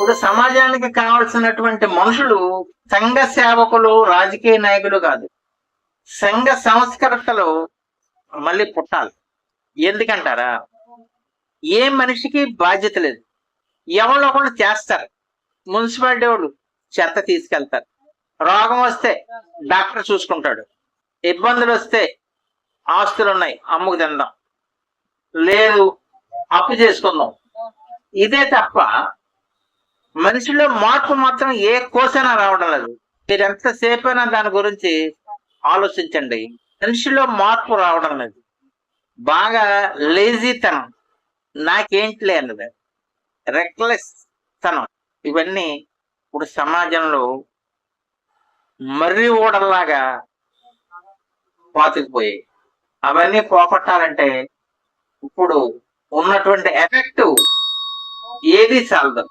ఇప్పుడు సమాజానికి కావాల్సినటువంటి మనుషులు సంఘ సేవకులు రాజకీయ నాయకులు కాదు. సంఘ సంస్కర్తలు మళ్ళీ పుట్టాలి. ఎందుకంటారా? ఏ మనిషికి బాధ్యత లేదు. ఎవరో ఒకళ్ళు చేస్తారు. మున్సిపాలిటీ వాళ్ళు చెత్త తీసుకెళ్తారు. రోగం వస్తే డాక్టర్ చూసుకుంటాడు. ఇబ్బందులు వస్తే ఆస్తులు ఉన్నాయి అమ్ముకు తిందాం. లేదు అప్పు చేసుకుందాం. ఇదే తప్ప మనిషిలో మార్పు మాత్రం ఏ కోసైనా రావడం లేదు. మీరు ఎంతసేపు అయినా దాని గురించి ఆలోచించండి. మనిషిలో మార్పు రావడం లేదు. బాగా లేజీతనం. నాకేంటిలే అన్నది రెక్లెస్ తనం ఇవన్నీ ఇప్పుడు సమాజంలో మర్రి ఓడల్లాగా పాతుకుపోయాయి. అవన్నీ పోగొట్టాలంటే ఇప్పుడు ఉన్నటువంటి ఎఫెక్టివ్ ఏది చాలదు